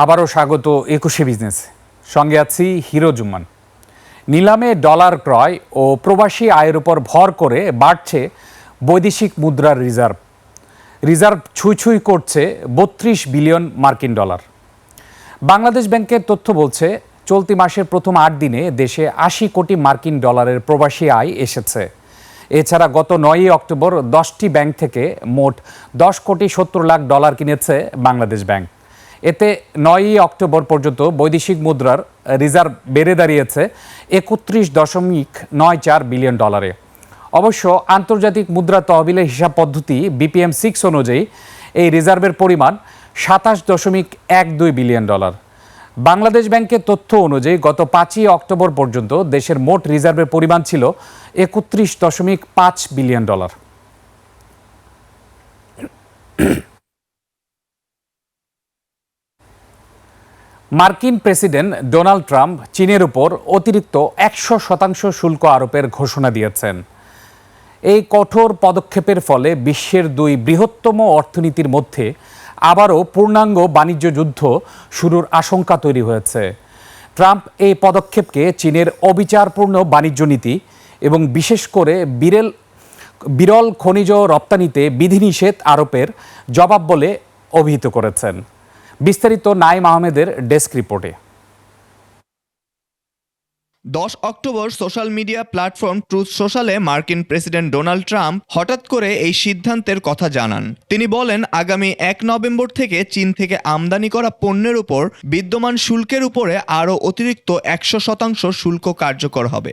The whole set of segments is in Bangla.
আবারও স্বাগত একুশে বিজনেস। সঙ্গে আছি হিরো জুম্মান। নিলামে ডলার ক্রয় ও প্রবাসী আয়ের উপর ভর করে বাড়ছে বৈদেশিক মুদ্রার রিজার্ভ। রিজার্ভ ছুঁই ছুঁই করছে বত্রিশ বিলিয়ন মার্কিন ডলার। বাংলাদেশ ব্যাংকের তথ্য বলছে, চলতি মাসের প্রথম আট দিনে দেশে আশি কোটি মার্কিন ডলারের প্রবাসী আয় এসেছে। এছাড়া গত নয়ই অক্টোবর দশটি ব্যাংক থেকে মোট দশ কোটি সত্তর লাখ ডলার কিনেছে বাংলাদেশ ব্যাংক। এতে নয়ই অক্টোবর পর্যন্ত বৈদেশিক মুদ্রার রিজার্ভ বেড়ে দাঁড়িয়েছে একত্রিশ দশমিক নয় চার বিলিয়ন ডলারে। অবশ্য আন্তর্জাতিক মুদ্রা তহবিলের হিসাব পদ্ধতি বিপিএম সিক্স অনুযায়ী এই রিজার্ভের পরিমাণ সাতাশ দশমিক এক দুই বিলিয়ন ডলার। বাংলাদেশ ব্যাংকের তথ্য অনুযায়ী গত পাঁচই অক্টোবর পর্যন্ত দেশের মোট রিজার্ভের পরিমাণ ছিল একত্রিশ দশমিক পাঁচ বিলিয়ন ডলার। মার্কিন প্রেসিডেন্ট ডোনাল্ড ট্রাম্প চীনের উপর অতিরিক্ত একশো শতাংশ শুল্ক আরোপের ঘোষণা দিয়েছেন। এই কঠোর পদক্ষেপের ফলে বিশ্বের দুই বৃহত্তম অর্থনীতির মধ্যে আবারও পূর্ণাঙ্গ বাণিজ্য যুদ্ধ শুরুর আশঙ্কা তৈরি হয়েছে। ট্রাম্প এই পদক্ষেপকে চীনের অবিচারপূর্ণ বাণিজ্য নীতি এবং বিশেষ করে বিরেল, বিরল খনিজ রপ্তানিতে বিধিনিষেধ আরোপের জবাব বলে অভিহিত করেছেন। বিস্তারিত নাইম আহমেদের ডেস্ক রিপোর্টে। দশ October social media platform Truth সোশ্যালে মার্কিন প্রেসিডেন্ট ডোনাল্ড ট্রাম্প হঠাৎ করে এই সিদ্ধান্তের কথা জানান। তিনি বলেন, আগামী এক নভেম্বর থেকে চীন থেকে আমদানি করা পণ্যের উপর বিদ্যমান শুল্কের উপরে আরও অতিরিক্ত একশো শতাংশ শুল্ক কার্যকর হবে।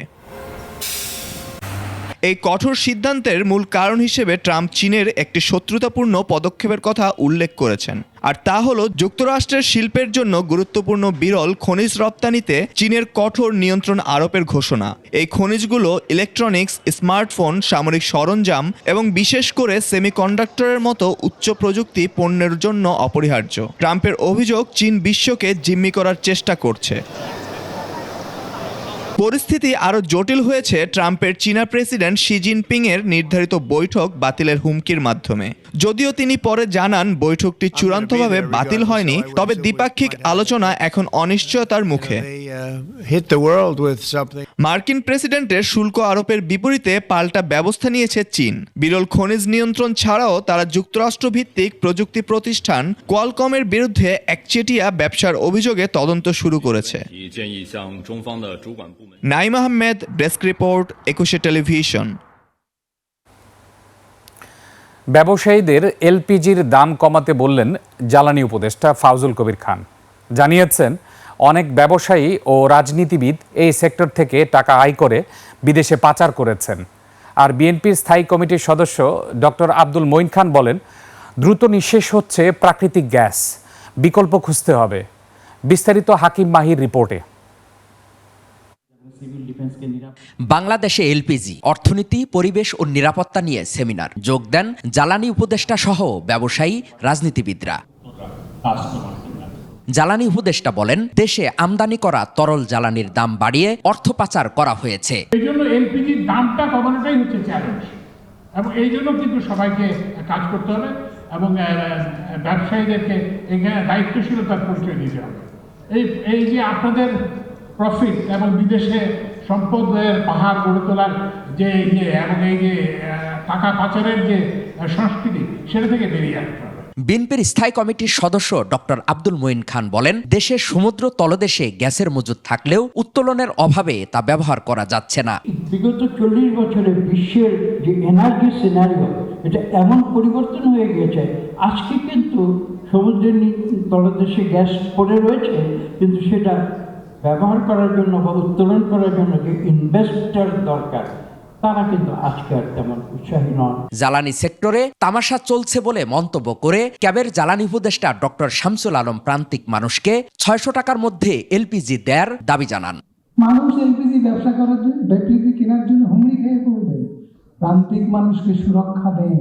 এই কঠোর সিদ্ধান্তের মূল কারণ হিসেবে ট্রাম্প চীনের একটি শত্রুতাপূর্ণ পদক্ষেপের কথা উল্লেখ করেছেন। আর তা হলো, যুক্তরাষ্ট্রের শিল্পের জন্য গুরুত্বপূর্ণ বিরল খনিজ রপ্তানিতে চীনের কঠোর নিয়ন্ত্রণ আরোপের ঘোষণা। এই খনিজগুলো ইলেকট্রনিক্স, স্মার্টফোন, সামরিক সরঞ্জাম এবং বিশেষ করে সেমিকন্ডাক্টরের মতো উচ্চ প্রযুক্তি পণ্যের জন্য অপরিহার্য। ট্রাম্পের অভিযোগ চীন বিশ্বকে জিম্মি করার চেষ্টা করছে। পরিস্থিতি আরও জটিল হয়েছে ট্রাম্পের চীনা প্রেসিডেন্ট শি জিনপিং এর নির্ধারিত বৈঠক বাতিলের হুমকির মাধ্যমে। যদিও তিনি পরে জানান বৈঠকটি চূড়ান্তভাবে বাতিল হয়নি তবে দ্বিপাক্ষিক আলোচনা এখন অনিশ্চয়তার মুখে। uh. মার্কিন প্রেসিডেন্টের শুল্ক আরোপের বিপরীতে পাল্টা ব্যবস্থা নিয়েছে চীন। বিরল খনিজ নিয়ন্ত্রণ ছাড়াও তারা যুক্তরাষ্ট্র ভিত্তিক প্রযুক্তি প্রতিষ্ঠান কোয়ালকমের বিরুদ্ধে একচেটিয়া ব্যবসার অভিযোগে তদন্ত শুরু করেছে। Naim Ahmed, desk report, Ekushey television. ব্যবসায়ীদের এলপিজির দাম কমাতে বললেন জ্বালানি উপদেষ্টা ফাউজুল কবির খান। জানিয়েছেন, অনেক ব্যবসায়ী ও রাজনীতিবিদ এই সেক্টর থেকে টাকা আয় করে বিদেশে পাচার করেছেন। আর বিএনপির স্থায়ী কমিটির সদস্য ডক্টর আব্দুল মঈন খান বলেন, দ্রুত নিঃশেষ হচ্ছে প্রাকৃতিক গ্যাস, বিকল্প খুঁজতে হবে। বিস্তারিত হাকিম মাহির রিপোর্টে। বাংলাদেশে এলপিজি অর্থনীতি পরিবেশ ও নিরাপত্তা নিয়ে সেমিনার। যোগ দেন জ্বালানি উপদেষ্টা সহ ব্যবসায়ী রাজনীতিবিদরা। জ্বালানি উপদেষ্টা বলেন দেশে আমদানি করা তরল জ্বালানির দাম বাড়িয়ে অর্থ পাচার করা হয়েছে। এলপিজির দামটা কমানোটাই হচ্ছে চ্যালেঞ্জ এবং এই জন্য কিন্তু সবাইকে কাজ করতে হবে এবং ব্যবসায়ীদেরকে এখানে দায়িত্বশীলতার পরিচয় দিতে হবে। এই এই যে আপনাদের প্রফিট এবং বিদেশে সম্পদের পাহাড় গড়ে তোলার যে ইয়ে এবং এই যে টাকা পাচারের যে সংস্কৃতি সেটা থেকে বেরিয়ে আসতে হবে। বিএনপির স্থায়ী কমিটির সদস্য ডক্টর আব্দুল মঈন খান বলেন দেশের সমুদ্র তলদেশে গ্যাসের মজুদ থাকলেও উত্তোলনের অভাবে তা ব্যবহার করা যাচ্ছে না। বিগত চল্লিশ বছরে বিশ্বের যে এনার্জি সিনারিও এটা এমন পরিবর্তন হয়ে গিয়েছে। আজকে কিন্তু সমুদ্রের নি- তলদেশে গ্যাস পড়ে রয়েছে কিন্তু সেটা ব্যবহার করার জন্য বা উত্তোলন করার জন্য যে ইনভেস্টার দরকার তারা কিন্তু আজকে আর তেমন উৎসাহী নন। জ্বালানি সেক্টরে তামাশা চলছে বলে মন্তব্য করে ক্যাবের জ্বালানি উপদেষ্টা ডক্টর শামসুল আলম প্রান্তিক মানুষকে ছয়শো টাকার মধ্যে এলপিজি দেয়ার দাবি জানান। মানুষ এলপিজি ব্যবসা করার জন্য এলপিজি কেনার জন্য হুমড়ি খেয়ে পড়বে। প্রান্তিক মানুষকে সুরক্ষা দেন।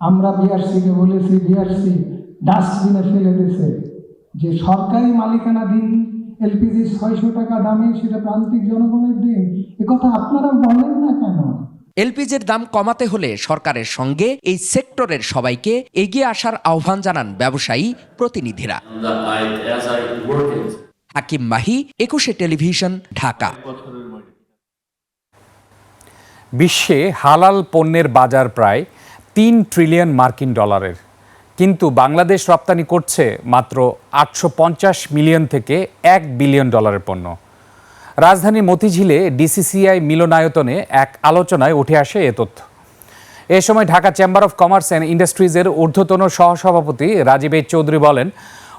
আমরা বিআরসিকে বলেছি বিআরসি ডাস্টবিনে ফেলে দিয়েছে। যে সরকারি মালিকানাধীন এলপিজি ছয়শো টাকা দামে সেটা প্রান্তিক জনগণের দিন। এ কথা আপনারা বলেন না কেন? এলপিজির দাম কমাতে হলে সরকারের সঙ্গে এই সেক্টরের সবাইকে এগিয়ে আসার আহ্বান জানান ব্যবসায়ী প্রতিনিধিরা। হাকিম মাহি একুশে টেলিভিশন ঢাকা। বিশ্বে হালাল পণ্যের বাজার প্রায় তিন ট্রিলিয়ন মার্কিন ডলারের। কিন্তু বাংলাদেশ রপ্তানি করছে মাত্র আটশো পঞ্চাশ মিলিয়ন থেকে এক বিলিয়ন ডলারের পণ্য। রাজধানীর মতিঝিলে ডিসিসিআই মিলনায়তনে এক আলোচনায় উঠে আসে এ তথ্য। এ সময় Dhaka chamber of commerce and ইন্ডাস্ট্রিজের ঊর্ধ্বতন সহসভাপতি রাজীব চৌধুরী বলেন,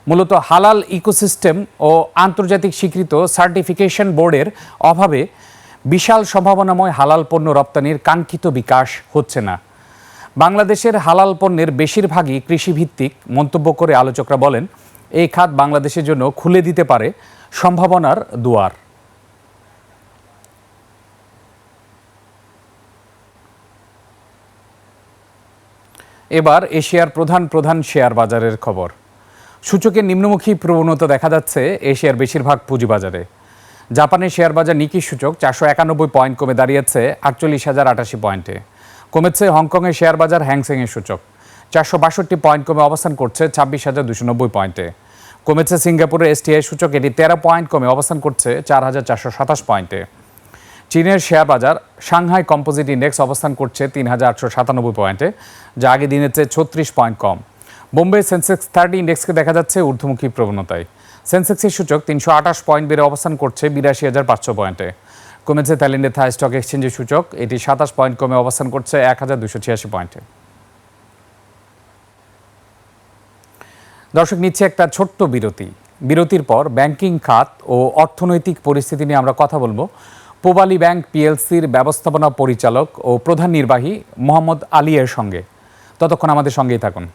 মূলত হালাল ইকোসিস্টেম ও আন্তর্জাতিক স্বীকৃত সার্টিফিকেশন বোর্ডের অভাবে বিশাল সম্ভাবনাময় হালাল পণ্য রপ্তানির কাঙ্ক্ষিত বিকাশ হচ্ছে না। বাংলাদেশের হালাল পণ্যের বেশিরভাগই কৃষিভিত্তিক, মন্তব্য করে আলোচকরা বলেন, এই খাত বাংলাদেশের জন্য খুলে দিতে পারে সম্ভাবনার দুয়ার। এবার এশিয়ার প্রধান প্রধান শেয়ার বাজারের খবর। সূচকের নিম্নমুখী প্রবণতা দেখা যাচ্ছে এশিয়ার বেশিরভাগ পুঁজিবাজারে। জাপানের শেয়ার বাজার নিকি সূচক চারশো একানব্বই পয়েন্ট কমে দাঁড়িয়েছে আটচল্লিশ হাজার আটাশি পয়েন্টে। কমেছে হংকংয়ের শেয়ার বাজার হ্যাংসেংয়ের সূচক। চারশো বাষট্টি পয়েন্ট কমে অবস্থান করছে ছাব্বিশ হাজার দুশো নব্বই পয়েন্টে। কমেছে সিঙ্গাপুরের এসটিআই সূচক, এটি তেরো পয়েন্ট কমে অবস্থান করছে চার হাজার চারশো সাতাশ পয়েন্টে। চীনের শেয়ার বাজার সাংহাই কম্পোজিট ইন্ডেক্স অবস্থান করছে তিন হাজার আটশো সাতানব্বই পয়েন্টে, যা আগে দিনের চেয়ে ছত্রিশ পয়েন্ট কম। বোম্বে সেন্সেক্স থার্টি ইন্ডেক্সকে দেখা যাচ্ছে ঊর্ধ্বমুখী প্রবণতায়। সেন্সেক্সের সূচক তিনশো আঠাশ পয়েন্ট বেড়ে অবস্থান করছে বিরাশি হাজার পাঁচশো পয়েন্টে। কমেছে থাইল্যান্ডের থাই স্টক এক্সচেঞ্জের সূচক। এটি সাতাশ পয়েন্ট কমে অবস্থান করছে এক হাজার দুশো ছিয়াশি পয়েন্টে। দর্শক, নিচ্ছে একটা ছোট্ট বিরতি। বিরতির পর ব্যাংকিং খাত ও অর্থনৈতিক পরিস্থিতি নিয়ে আমরা কথা বলব। পোবালি ব্যাংক পিএলসির ব্যবস্থাপনা পরিচালক ও প্রধান নির্বাহী মোহাম্মদ আলী এর সঙ্গে। ততক্ষণ আমাদের সঙ্গেই থাকুন।